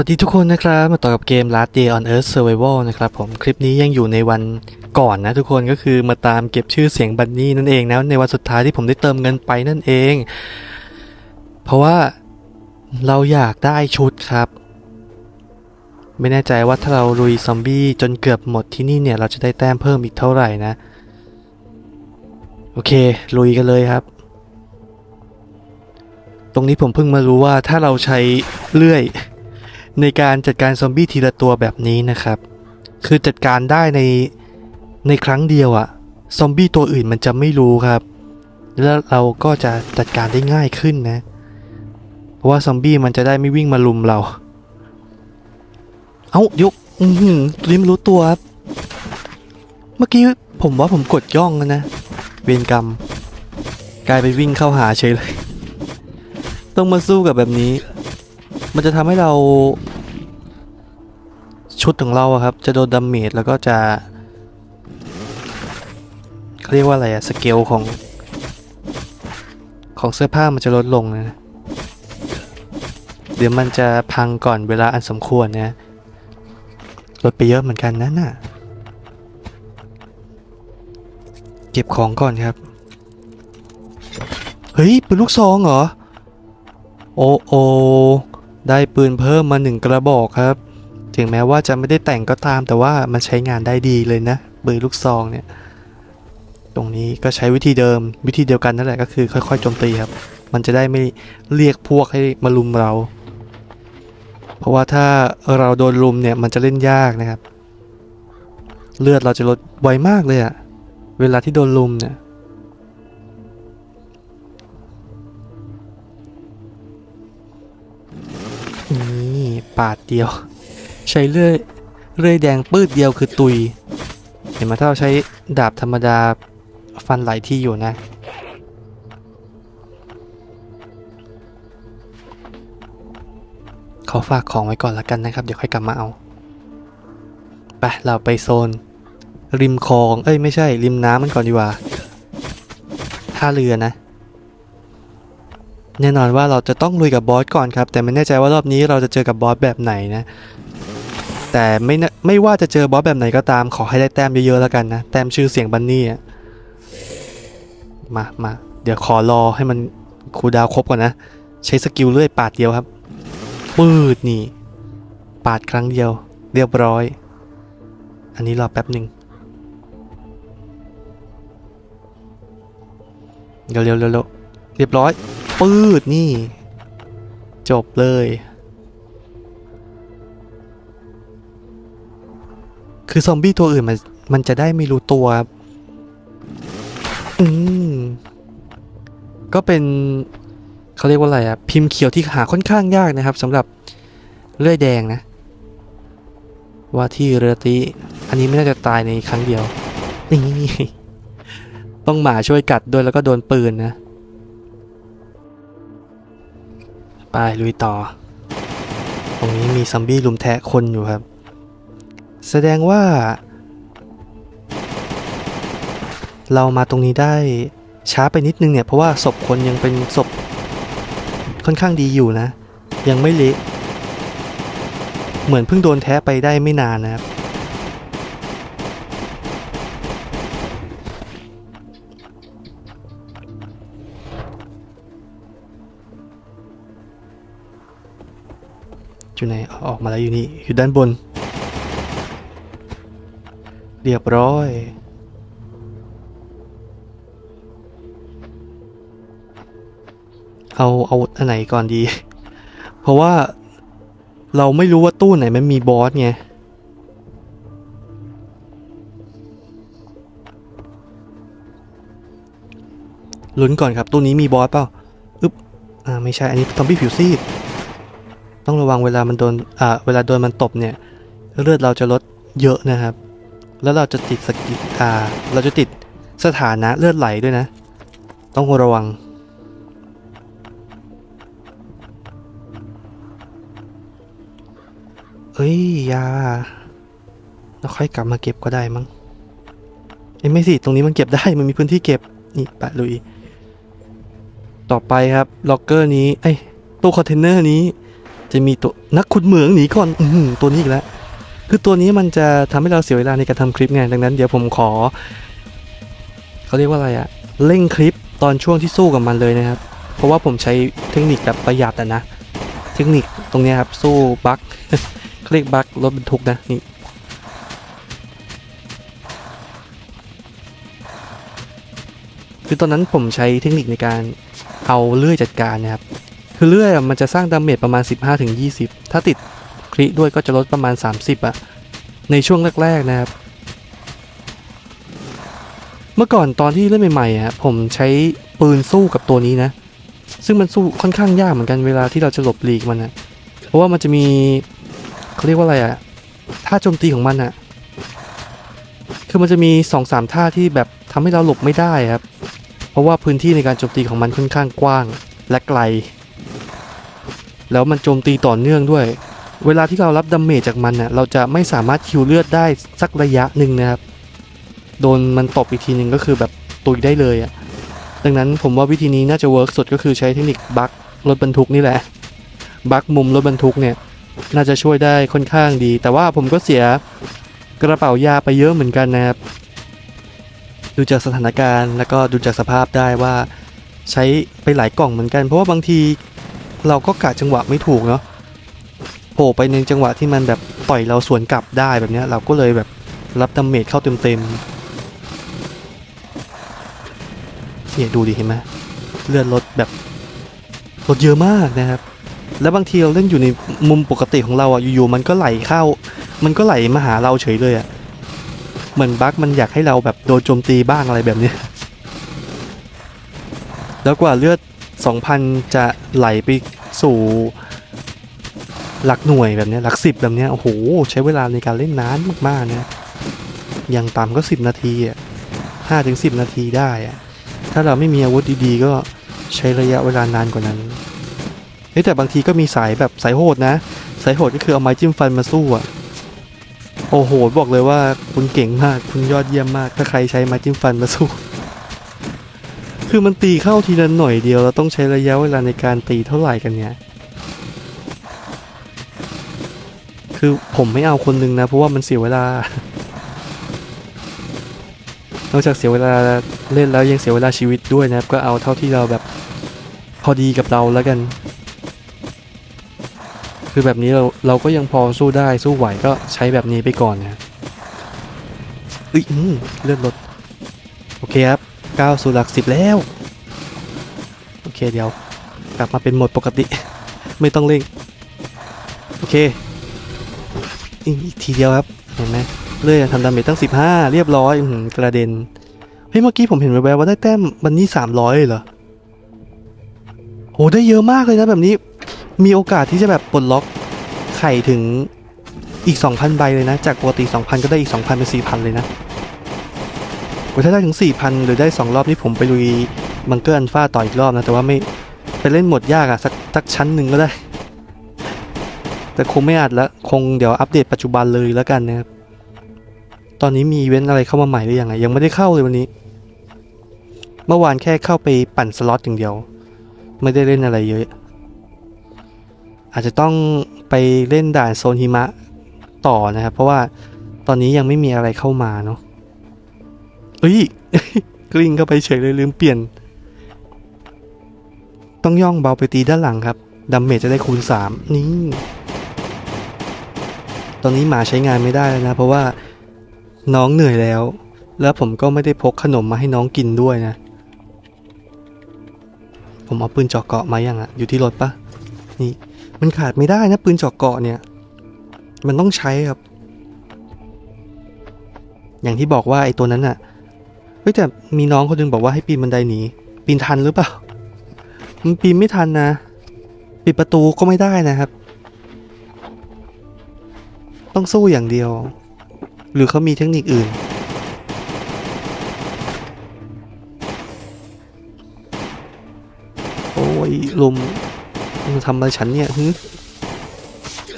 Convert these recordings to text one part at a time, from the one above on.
วัสดีทุกคนนะครับ มาต่อกับเกม Last Day on Earth Survival นะครับผมคลิปนี้ยังอยู่ในวันก่อนนะทุกคนก็คือมาตามเก็บชื่อเสียงบันนี่นั่นเองนะในวันสุดท้ายที่ผมได้เติมเงินไปนั่นเอง เพราะว่าเราอยากได้ชุดครับ ไม่แน่ใจว่าถ้าเราลุยซอมบี้จนเกือบหมดที่นี่เนี่ย เราจะได้แต้มเพิ่มอีกเท่าไหร่นะ โอเค ลุยกันเลยครับ ตรงนี้ผมเพิ่งมารู้ว่าถ้าเราใช้เลื่อย ในการจัดการซอมบี้ทีละตัวแบบนี้นะครับ คือจัดการได้ในในครั้งเดียวอะซอมบี้ตัวอื่นมันจะไม่รู้ครับ แล้วเราก็จะจัดการได้ง่ายขึ้นนะ เพราะว่าซอมบี้มันจะได้ไม่วิ่งมาลุมเรา เอายกอือหือตัวนี้ไม่รู้ตัวครับเมื่อกี้ผมว่าผมกดย่องแล้วนะเวรกรรม กลายไปวิ่งเข้าหาเฉยเลย ต้องมาสู้กับแบบนี้ มันจะทำให้เรา ชุดของเราครับ จะโดนดาเมจแล้วก็จะเขาเรียกว่าอะไรอะสเกลของ ของเสื้อผ้ามันจะลดลงนะ เดี๋ยวมันจะพังก่อนเวลาอันสมควรนะลดไปเยอะเหมือนกันนะน่ะ เก็บของก่อนครับ เฮ้ยปืนลูกซองเหรอ โอโอ ได้ปืนเพิ่มมาหนึ่งกระบอกครับ ถึงแม้ว่าจะไม่ได้แต่งก็ตาม แต่ว่ามันใช้งานได้ดีเลยนะปืนลูกซองเนี่ย ตรงนี้ก็ใช้วิธีเดิมวิธีเดียวกันนั่นแหละก็คือค่อยๆโจมตีครับ มันจะได้ไม่เรียกพวกให้มาลุมเรา เพราะว่าถ้าเราโดนลุมเนี่ยมันจะเล่นยากนะครับ เลือดเราจะลดไวมากเลยอะเวลาที่โดนลุมเนี่ยนี่ปาดเดียว ใช้เลื่อยเลื่อยแดงปืดเดียวคือตุย เห็นไหมถ้าเราใช้ดาบธรรมดาฟันหลายที่อยู่นะ ขอฝากของไว้ก่อนละกันนะครับ เดี๋ยวค่อยกลับมาเอา ไป เราไปโซน ริมคลอง เอ้ยไม่ใช่ ริมน้ำมันก่อนดีกว่าท่าเรือนะ แน่นอนว่าเราจะต้องลุยกับบอสก่อนครับ แต่ไม่แน่ใจว่ารอบนี้เราจะเจอกับบอสแบบไหนนะ แต่ไม่น่ไม่ว่าจะเจอบอสแบบไหนก็ตามขอให้ได้แต้มเยอะๆแล้วกันนะแต้มชื่อเสียงบันนี่มามาเดี๋ยวขอรอให้มันคูดาวครบก่อนนะ ใช้สกิลเลื่อยปาดเดียวครับปืดนี่ ปาดครั้งเดียว เรียบร้อย อันนี้รอแป๊บหนึ่งเร็วๆเร็วๆเรียบร้อยปืดนี่ จบเลย คือซอมบี้ตัวอื่นมันมันจะได้ไม่รู้ตัว อืม ก็เป็นเขาเรียกว่าอะไรอะพิมพ์เขียวที่หาค่อนข้างยากนะครับสำหรับเลื่อยแดงนะ ว่าที่เรือตีอันนี้ไม่น่าจะตายในครั้งเดียว นี่ต้องหมาช่วยกัดด้วยแล้วก็โดนปืนนะไปลุยต่อ ตรงนี้มีซัมบี้ลุมแทะคนอยู่ครับ แสดงว่า เรามาตรงนี้ได้ช้าไปนิดนึงเนี่ย เพราะว่าศพคนยังเป็นศพค่อนข้างดีอยู่นะ ยังไม่เละเหมือนเพิ่งโดนแทะไปได้ไม่นานนะครับ อยู่ไหนอ๋อออกมาแล้วอยู่นี่ อยู่ด้านบน เรียบร้อยเอาเอาอันไหนก่อนดี เพราะว่าเราไม่รู้ว่าตู้ไหนมันมีบอสไง ลุ้นก่อนครับ ตู้นี้มีบอสเปล่า อึ๊บ อ่า ไม่ใช่ อันนี้ทอมบี้ผิวซีด ต้องระวังเวลามันโดน อ่า เวลาโดนมันตบเนี่ย เลือดเราจะลดเยอะนะครับ แล้วเราจะติดสกิลอ่าเราจะติดสถานะเลือดไหลด้วยนะ ต้องระวัง เอ้ยยาแล้วค่อยกลับมาเก็บก็ได้มั้งเอ้ยไม่สิ ตรงนี้มันเก็บได้มันมีพื้นที่เก็บ นี่ปะลุย ต่อไปครับล็อกเกอร์นี้ เอ้ยตู้คอนเทนเนอร์นี้ จะมีตัวนักขุดเหมืองหนีก่อน อืตัวนี้อีกแล้ว คือตัวนี้มันจะทำให้เราเสียเวลาในการทำคลิปไงดังนั้นเดี๋ยวผมขอเขาเรียกว่าอะไรอะเร่งคลิปตอนช่วงที่สู้กับมันเลยนะครับ เพราะว่าผมใช้เทคนิคแบบประหยัดอะนะ เทคนิคตรงนี้ครับสู้บั๊กเขาเรียกบั๊กรถบรรทุกนะนี่คือตอนนั้นผมใช้เทคนิคในการเอาเลื่อยจัดการนะครับ คือเลื่อยมันจะสร้างดาเมจประมาณ 15-20 ถ้าติด ริด้วยก็จะลดประมาณ 30อะในช่วงแรก ๆ นะครับ เมื่อก่อนตอนที่เล่นใหม่ๆอะผมใช้ปืนสู้กับตัวนี้นะ ซึ่งมันสู้ค่อนข้างยากเหมือนกันเวลาที่เราจะหลบหลีกมันนะเพราะว่ามันจะมีเขาเรียกว่าอะไรอะท่าโจมตีของมันอะคือมันจะมี2อสามท่าที่แบบทำให้เราหลบไม่ได้ครับ เพราะว่าพื้นที่ในการโจมตีของมันค่อนข้างกว้างและไกล แล้วมันโจมตีต่อเนื่องด้วย เวลาที่เรารับดาเมจจากมันน่ะเราจะไม่สามารถคิวเลือดได้สักระยะหนึ่งนะครับ โดนมันตบอีกทีหนึ่งก็คือแบบตุยได้เลยอะ่ะดังนั้นผมว่าวิธีนี้น่าจะเวิร์กสุดก็คือใช้เทคนิคบัครถบรรทุกนี่แหละบัคมุมรถบรรทุกเนี่ยน่าจะช่วยได้ค่อนข้างดี แต่ว่าผมก็เสียกระเป๋ายาไปเยอะเหมือนกันนะครับ ดูจากสถานการณ์แล้วก็ดูจากสภาพได้ว่าใช้ไปหลายกล่องเหมือนกัน เพราะว่าบางทีเราก็กะจังหวะไม่ถูกเนาะ ผล่ไปในจังหวะที่มันแบบต่อยเราสวนกลับได้แบบนี้เราก็เลยแบบรับดาเมจเข้าเต็มๆเนี่ยดูดิเห็นไหมเลือดลดแบบลดเยอะมากนะครับ แล้วบางทีเราเล่นอยู่ในมุมปกติของเราอะอยู่ๆมันก็ไหลเข้า มันก็ไหลมาหาเราเฉยเลยอะเหมือนบั๊กมันอยากให้เราแบบโดนโจมตีบ้างอะไรแบบนี้แล้วกว่าเลือด 2,000 จะไหลไปสู่ หลักหน่วยแบบนี้หลักสิบแบบนี้โอ้โห ใช้เวลาในการเล่นนานมากๆนะอย่างต่ำก็10นาทีอะห้าถึงสินาทีได้อะถ้าเราไม่มีอาวุธดีๆ ก็ใช้ระยะเวลานานกว่านั้นเฮ้แต่บางทีก็มีสายแบบสายโหดนะ สายโหดก็คือเอาไม้จิ้มฟันมาสู้อะโอ้โห บอกเลยว่าคุณเก่งมากคุณยอดเยี่ยมมาก ถ้าใครใช้ไม้จิ้มฟันมาสู้ คือมันตีเข้าทีละหน่อยเดียวเราต้องใช้ระยะเวลาในการตีเท่าไหร่กันเนี่ย คือผมไม่เอาคนหนึ่งนะ เพราะว่ามันเสียเวลา นอกจากเสียเวลาเล่นแล้วยังเสียเวลาชีวิตด้วยนะครับ ก็เอาเท่าที่เราแบบพอดีกับเราแล้วกัน คือแบบนี้เราเราก็ยังพอสู้ได้สู้ไหวก็ใช้แบบนี้ไปก่อนนะอุ้ยอืมเลื่อนรถโอเคครับก้าวสู่หลักสิบแล้ว โอเคเดี๋ยว กลับมาเป็นโหมดปกติ ไม่ต้องเร่ง โอเค อีกทีเดียวครับ เห็นไหมเลื่อยทำดาเมจตั้ง 15 เรียบร้อยกระเด็น เฮ้ยเมื่อกี้ผมเห็นแวบๆว่าได้แต้มวันนี้300เลยเหรอโหได้เยอะมากเลยนะแบบนี้ มีโอกาสที่จะแบบปลดล็อกไข่ถึงอีก 2,000 ใบเลยนะ จากปกติ 2,000 ก็ได้อีก 2,000 เป็น 4,000 เลยนะโอ้ถ้าได้ถึง 4,000 หรือได้ 2 รอบนี่ผมไปลุยบังเกอร์อันฟ้าต่ออีกรอบนะ แต่ว่าไม่ไปเล่นหมดยากอะสักสักชั้นหนึ่งก็ได้ แต่คงไม่อาจละคงเดี๋ยวอัปเดตปัจจุบันเลยแล้วกันนะครับ ตอนนี้มีเว้นอะไรเข้ามาใหม่หรือยังไงยังไม่ได้เข้าเลยวันนี้ เมื่อวานแค่เข้าไปปั่นสล็อตอย่างเดียว ไม่ได้เล่นอะไรเยอะ อาจจะต้องไปเล่นด่านโซนหิมะต่อนะครับ เพราะว่าตอนนี้ยังไม่มีอะไรเข้ามาเนาะเอ้ยกลิ้งเข้าไปเฉยเลยลืมเปลี่ยน ต้องย่องเบาไปตีด้านหลังครับดาเมจจะได้คูณ 3 นี่ ตอนนี้หมาใช้งานไม่ได้แล้วนะ เพราะว่าน้องเหนื่อยแล้ว แล้วผมก็ไม่ได้พกขนมมาให้น้องกินด้วยนะ ผมเอาปืนเจาะเกาะมายังอะอยู่ที่รถปะนี่มันขาดไม่ได้นะปืนเจาะเกาะเนี่ย มันต้องใช้ครับ อย่างที่บอกว่าไอ้ตัวนั้นน่ะเฮ้ยแต่มีน้องคนหนึงบอกว่าให้ปีนบันไดหนีปีนทันหรือเปล่า มันปีนไม่ทันนะ ปิดประตูก็ไม่ได้นะครับ ต้องสู้อย่างเดียว หรือเขามีเทคนิคอื่น โอ้ยลมมันทำอะไรฉันเนี่ยฮึ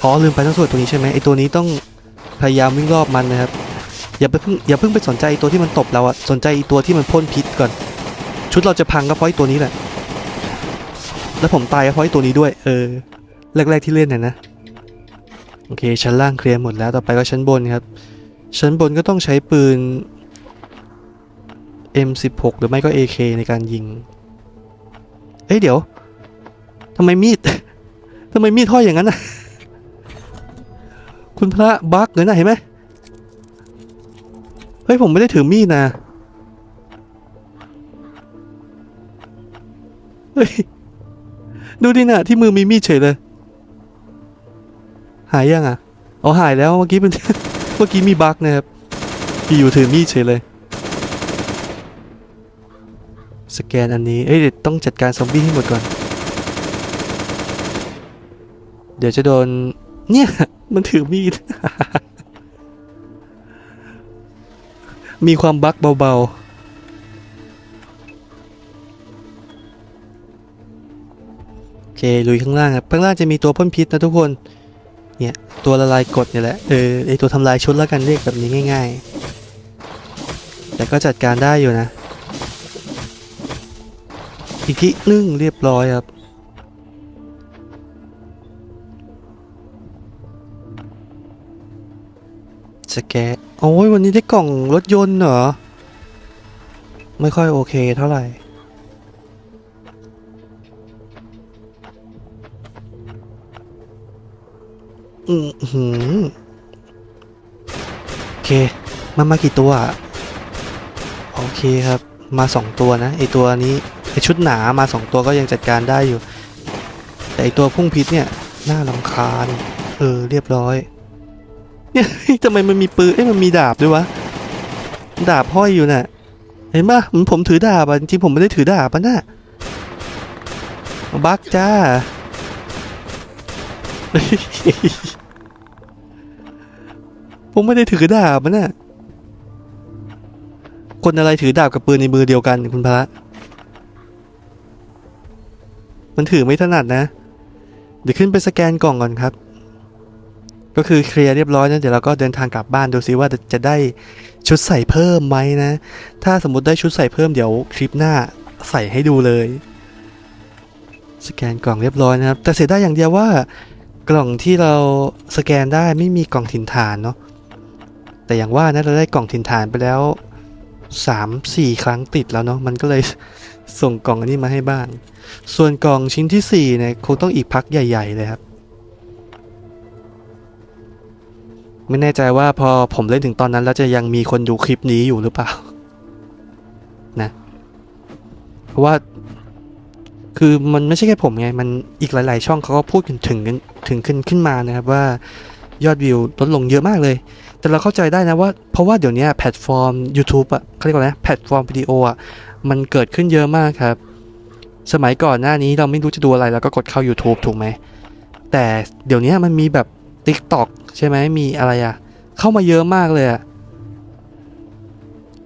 อ๋อลืมไปต้องสวดตัวนี้ใช่ไหมไอตัวนี้ต้องพยายามวิ่งรอบมันนะครับ อย่าไปเพิ่งอย่าเพิ่งไปสนใจตัวที่มันตบเราอะสนใจตัวที่มันพ่นพิษก่อน ชุดเราจะพังก็เพราะไอตัวนี้แหละ แล้วผมตายก็เพราะไอตัวนี้ด้วย เออแรกๆที่เล่นน่ะนะ โอเค ชั้นล่างเคลียร์หมดแล้วต่อไปก็ชั้นบนครับ ชั้นบนก็ต้องใช้ปืน M16 หรือไม่ก็ AK ในการยิง เอ้ยเดี๋ยวทำไมมีดทำไมมีดห้อยอย่างนั้นน่ะคุณพระบักเลยนะเห็นไหมเฮ้ย ผมไม่ได้ถือมีดนะเฮ้ย ดูดินะที่มือมีมีดเฉยเลย หายยังอะอ๋อหายแล้วเมื่อกี้เป็นเมื่อกี้มีบั๊กนะครับอยู่ถือมีดเฉยเลย สแกนอันนี้เอ้ยเดี๋ยวต้องจัดการซอมบี้ให้หมดก่อน เดี๋ยวจะโดน เนี่ย มันถือมีด มีความบั๊กเบาๆโอเคลุยข้างล่างครับข้างล่างจะมีตัวพ่นพิษนะทุกคน เนี่ย ตัวละลายกดเนี่ยแหละ เออไอตัวทำลายชุดแล้วกันเรียกแบบนี้ง่าย ๆ แต่ก็จัดการได้อยู่นะ อีกทีนึงเรียบร้อยครับสแกนโอ้ยวันนี้ได้กล่องรถยนต์เหรอ ไม่ค่อยโอเคเท่าไหร่ อือหือโอเค มามากี่ตัวอะโอเคครับ มาสองตัวนะไอตัวนี้ไอชุดหนามาสองตัวก็ยังจัดการได้อยู่ แต่ไอตัวพุ่งพิษเนี่ยน่าลำคาญ เออ เรียบร้อยเนี่ยทำไมมันมีปืนเอ้ยมันมีดาบด้วยวะ ดาบห้อยอยู่น่ะ เห็นปะเหมือนผมถือดาบอะจริงผมไม่ได้ถือดาบอะน่ะบักจ้า ผมไม่ได้ถือดาบมันน่ะ คนอะไรถือดาบกับปืนในมือเดียวกันคุณพระ มันถือไม่ถนัดนะ เดี๋ยวขึ้นไปสแกนกล่องก่อนครับ ก็คือเคลียร์เรียบร้อยนะเดี๋ยวเราก็เดินทางกลับบ้านดูซิว่าจะได้ชุดใส่เพิ่มไหมนะ ถ้าสมมติได้ชุดใส่เพิ่มเดี๋ยวคลิปหน้าใส่ให้ดูเลย สแกนกล่องเรียบร้อยนะครับ แต่เสียได้อย่างเดียวว่ากล่องที่เราสแกนได้ไม่มีกล่องถิ่นฐานเนาะ แต่อย่างว่านะเราได้กล่องถิ่นฐานไปแล้วสามสี่ครั้งติดแล้วเนาะมันก็เลยส่งกล่องอันนี้มาให้บ้างส่วนกล่องชิ้นที่สี่เนี่ยคงต้องอีกพักใหญ่ ๆ เลยครับ ไม่แน่ใจว่าพอผมเล่นถึงตอนนั้น แล้วจะยังมีคนดูคลิปนี้อยู่หรือเปล่า นะ เพราะว่าคือมันไม่ใช่แค่ผมไง มันอีกหลาย ๆ ช่องเขาก็พูดถึงถึงถึงขึ้นขึ้นมานะครับว่ายอดวิวลดลงเยอะมากเลย แต่เราเข้าใจได้นะว่า เพราะว่าเดี๋ยวนี้แพลตฟอร์ม YouTube อะเขาเรียกว่าอะไรแพลตฟอร์มวิดีโออะมันเกิดขึ้นเยอะมากครับ สมัยก่อนหน้านี้เราไม่รู้จะดูอะไรเราก็กดเข้า YouTube ถูกไหม แต่เดี๋ยวนี้มันมีแบบ TikTok ใช่ไหมมีอะไรอะ เข้ามาเยอะมากเลยอะ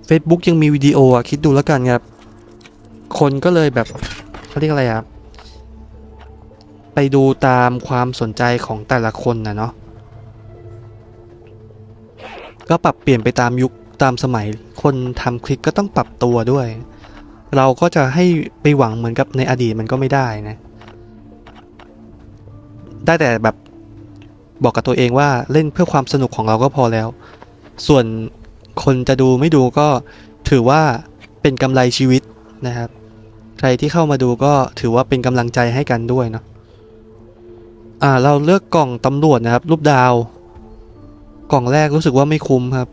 Facebook ยังมีวิดีโออะคิดดูแล้วกันครับ คนก็เลยแบบเขาเรียกอะไรอะไปดูตามความสนใจของแต่ละคนนะเนาะ ก็ปรับเปลี่ยนไปตามยุคตามสมัย คนทำคลิปก็ต้องปรับตัวด้วย เราก็จะให้ไปหวังเหมือนกับในอดีตมันก็ไม่ได้นะ ได้แต่แบบบอกกับตัวเองว่าเล่นเพื่อความสนุกของเราก็พอแล้ว ส่วนคนจะดูไม่ดูก็ถือว่าเป็นกำไรชีวิตนะครับ ใครที่เข้ามาดูก็ถือว่าเป็นกำลังใจให้กันด้วยเนาะอ่าเราเลือกกล่องตำรวจนะครับ รูปดาว กล่องแรกรู้สึกว่าไม่คุ้มครับ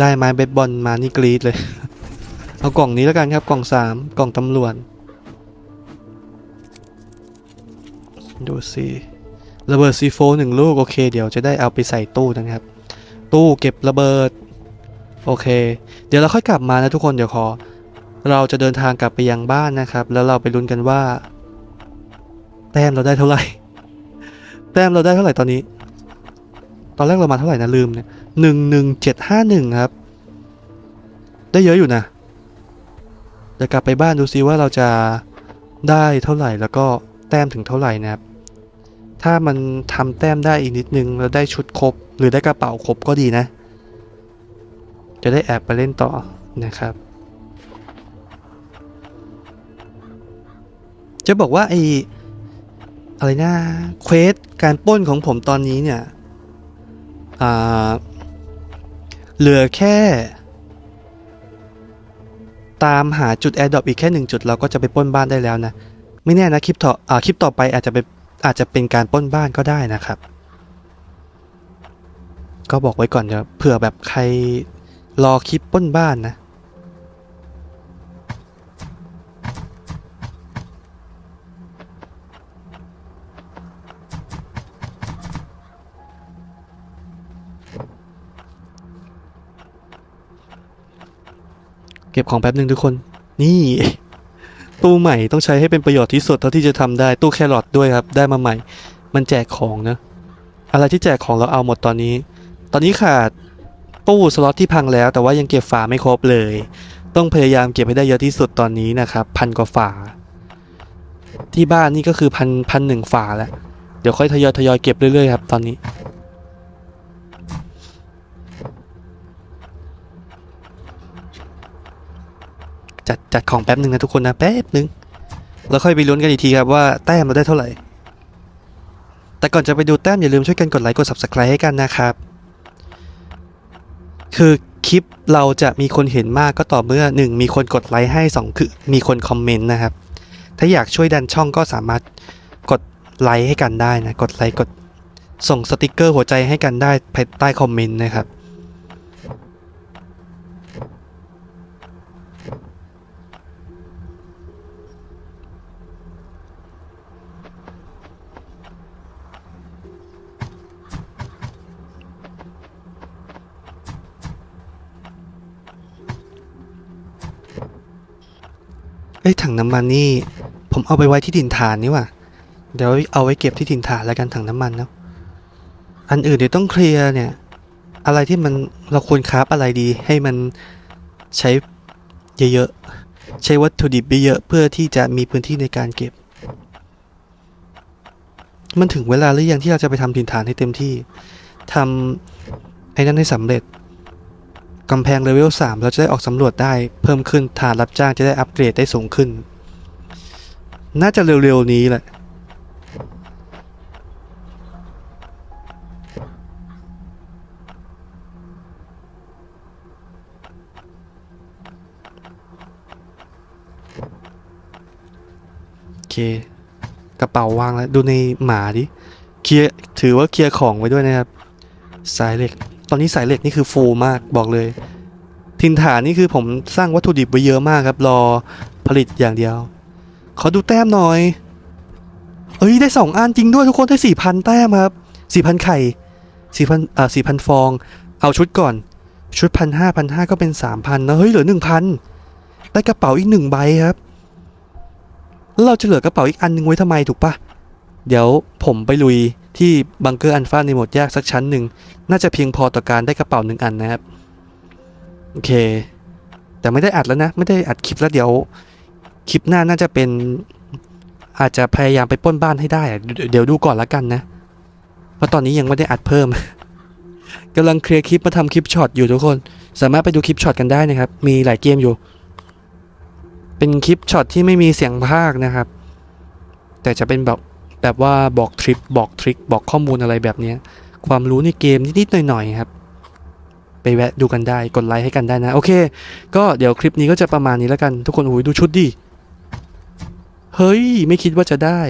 ได้ไม้เบสบอลมานี่กรีดเลย เอากล่องนี้แล้วกันครับ กล่องสามกล่องตำรวจดูสิระเบิดซีโฟหนึ่งลูก โอเค เดี๋ยวจะได้เอาไปใส่ตู้นะครับ ตู้เก็บระเบิด โอเค เดี๋ยวเราค่อยกลับมานะทุกคนเดี๋ยวขอ เราจะเดินทางกลับไปยังบ้านนะครับ แล้วเราไปลุ้นกันว่า แต้มเราได้เท่าไหร่ แต้มเราได้เท่าไหร่ตอนนี้ ตอนแรกเรามาเท่าไหร่นะลืมเนี่ยหนึ่งหนึ่งเจ็ดห้าหนึ่งครับ ได้เยอะอยู่นะเดี๋ยวกลับไปบ้านดูซิว่าเราจะได้เท่าไหร่แล้วก็แต้มถึงเท่าไหร่นะครับ ถ้ามันทำแต้มได้อีกนิดนึงแล้วได้ชุดครบ หรือได้กระเป๋าครบก็ดีนะ จะได้แอบไปเล่นต่อนะครับจะบอกว่าไออะไรนะเควสการป้นของผมตอนนี้เนี่ย อ่าเหลือแค่ ตามหาจุดแอร์ดรอปอีกแค่หนึ่งจุดเราก็จะไปป้นบ้านได้แล้วนะ ไม่แน่นะคลิปต่ออ่าคลิปต่อไปอาจจะเป็นอาจจะเป็นการป้นบ้านก็ได้นะครับ ก็บอกไว้ก่อนเดี๋ยวเผื่อแบบใครรอคลิปป้นบ้านนะ เก็บของแป๊บหนึ่งทุกคน นี่ ตู้ใหม่ต้องใช้ให้เป็นประโยชน์ที่สุดเท่าที่จะทำได้ตู้แครอทด้วยครับได้มาใหม่ มันแจกของนะอะไรที่แจกของเราเอาหมดตอนนี้ ตอนนี้ขาดตู้สล็อตที่พังแล้วแต่ว่ายังเก็บฝาไม่ครบเลย ต้องพยายามเก็บให้ได้เยอะที่สุดตอนนี้นะครับพันกว่าฝา ที่บ้านนี่ก็คือพันพันหนึ่งฝาแล้วเดี๋ยวค่อยทยอยทยอยเก็บเรื่อยๆครับตอนนี้ จัดจัดของแป๊บหนึ่งนะทุกคนนะแป๊บหนึ่งแล้วค่อยไปลุ้นกันอีกทีครับว่าแต้มเราได้เท่าไหร่ แต่ก่อนจะไปดูแต้มอย่าลืมช่วยกันกดไลค์กด subscribe ให้กันนะครับ คือคลิปเราจะมีคนเห็นมากก็ต่อเมื่อ 1 มีคนกดไลค์ให้ 2 คือมีคนคอมเมนต์นะครับ ถ้าอยากช่วยดันช่องก็สามารถกดไลค์ให้กันได้นะ กดไลค์กดส่งสติกเกอร์หัวใจให้กันได้ภายใต้คอมเมนต์นะครับ เอ้ยถังน้ำมันนี่ ผมเอาไปไว้ที่ถิ่นฐานนี่ว่ะเดี๋ยวเอาไว้เก็บที่ถิ่นฐานแล้วกันถังน้ำมันเนาะอันอื่นเดี๋ยวต้องเคลียร์เนี่ย อะไรที่มันเราควรคราฟอะไรดีให้มันใช้เยอะๆใช้วัตถุดิบเยอะเพื่อที่จะมีพื้นที่ในการเก็บ มันถึงเวลาหรือยังที่เราจะไปทำถิ่นฐานให้เต็มที่ทำไอ้นั้นให้สำเร็จ กำแพงเลเวล3 เราจะได้ออกสำรวจได้เพิ่มขึ้นฐานรับจ้างจะได้อัปเกรดได้สูงขึ้น น่าจะเร็วๆนี้แหละ โอเค กระเป๋าวางแล้ว ดูในหมาดิ เคลียร์ถือว่าเคลียร์ของไว้ด้วยนะครับ สายเหล็ก ตอนนี้สายเหล็กนี่คือฟูมากบอกเลย ทินฐานนี่คือผมสร้างวัตถุดิบไว้เยอะมากครับ รอผลิตอย่างเดียว ขอดูแต้มหน่อย เอ้ยได้สองอันจริงด้วยทุกคนได้สี่พันแต้มครับสี่พันไข่สี่พันอ่าสี่พันฟอง เอาชุดก่อน ชุดพันห้าพันห้าก็เป็นสามพันนะเฮ้ยเหลือหนึ่งพันได้กระเป๋าอีกหนึ่งใบครับแล้วเราจะเหลือกระเป๋าอีกอันหนึงไว้ทำไมถูกปะเดี๋ยวผมไปลุย ที่บังเกอร์อันฟ้าในโหมดยากสักชั้นหนึ่ง น่าจะเพียงพอต่อการได้กระเป๋าหนึ่งอันนะครับ โอเค แต่ไม่ได้อัดแล้วนะ ไม่ได้อัดคลิปแล้วเดี๋ยว คลิปหน้าน่าจะเป็น อาจจะพยายามไปป้นบ้านให้ได้ เดี๋ยวดูก่อนละกันนะ เพราะตอนนี้ยังไม่ได้อัดเพิ่มกำลังเคลียร์คลิปมาทำคลิปช็อตอยู่ทุกคน สามารถไปดูคลิปช็อตกันได้นะครับ มีหลายเกมอยู่ เป็นคลิปช็อตที่ไม่มีเสียงพากนะครับ แต่จะเป็นแบบ แบบว่าบอกทริปบอกทริคบอกข้อมูลอะไรแบบนี้ความรู้ในเกมนิดๆหน่อยๆครับ ไปแวะดูกันได้กดไลค์ให้กันได้นะ โอเค ก็เดี๋ยวคลิปนี้ก็จะประมาณนี้แล้วกัน ทุกคนโอ้ยดูชุดดิเฮ้ย ไม่คิดว่าจะได้